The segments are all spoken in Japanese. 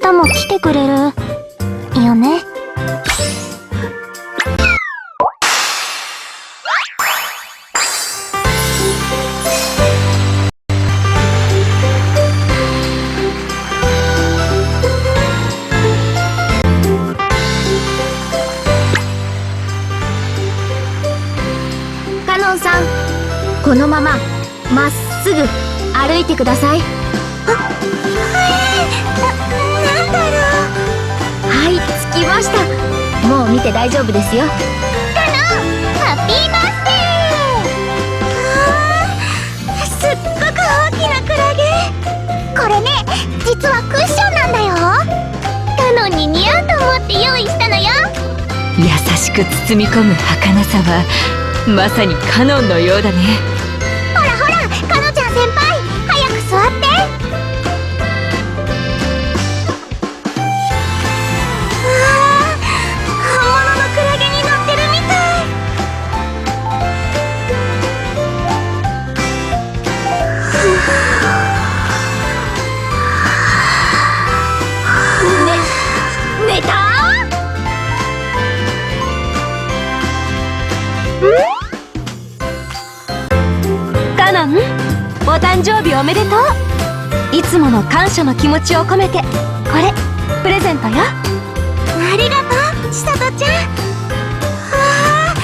日も来てくれる？よね。カノンさんこのまままっすぐ歩いてください。見て大丈夫ですよ。カノンハッピーバースデー。すっごく大きなクラゲ。これね実はクッションなんだよ。カノンに似合うと思って用意したのよ。優しく包み込む儚さはまさにカノンのようだねお誕生日おめでとう。いつもの感謝の気持ちを込めてこれプレゼントよ。ありがとう千里ちゃん。わあ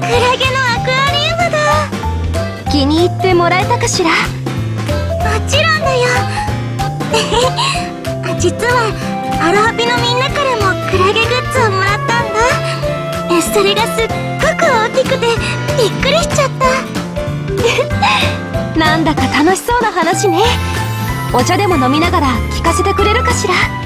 クラゲのアクアリウムだ。気に入ってもらえたかしら？もちろんだよ。あ実はアロハピのみんなからもクラゲグッズをもらったんだ。えそれがすっごく大きくてびっくりしちゃったなんだか楽しそうな話ね。お茶でも飲みながら聞かせてくれるかしら？